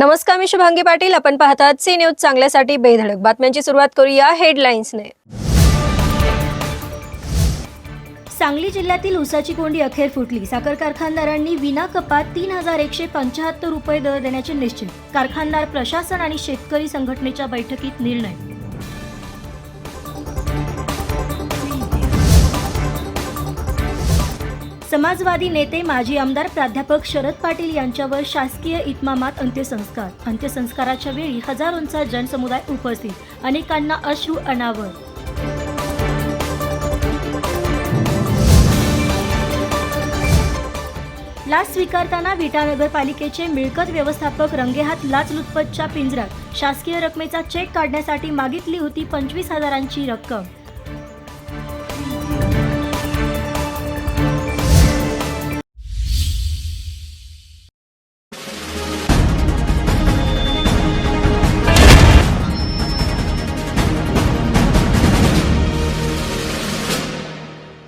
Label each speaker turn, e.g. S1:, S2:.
S1: नमस्कार मी शुभांगी पाटील. आपण पाहतात सी न्यूज चांगल्यासाठी बेधडक. बातम्यांची सुरुवात करूया हेडलाईन्सने
S2: सांगली जिल्ह्यातील उसाची कोंडी अखेर फुटली. साखर कारखानदारांनी विना कपात तीन हजार एकशे पंच्याहत्तर रुपये दर देण्याचे निश्चित. कारखानदार प्रशासन आणि शेतकरी संघटनेच्या बैठकीत निर्णय समाजवादी नेते माजी आमदार प्राध्यापक शरद पाटील यांच्यावर शासकीय इतमामात अंत्यसंस्कार. अंत्यसंस्काराच्या वेळी हजारोंचा जनसमुदाय उपस्थित. अनेकांना अश्रू अनावर. लाच स्वीकारताना विटा नगरपालिकेचे मिळकत व्यवस्थापक रंगेहात लाचलुचपतच्या पिंजऱ्यात. शासकीय रकमेचा चेक काढण्यासाठी मागितली होती पंचवीस हजारांची रक्कम.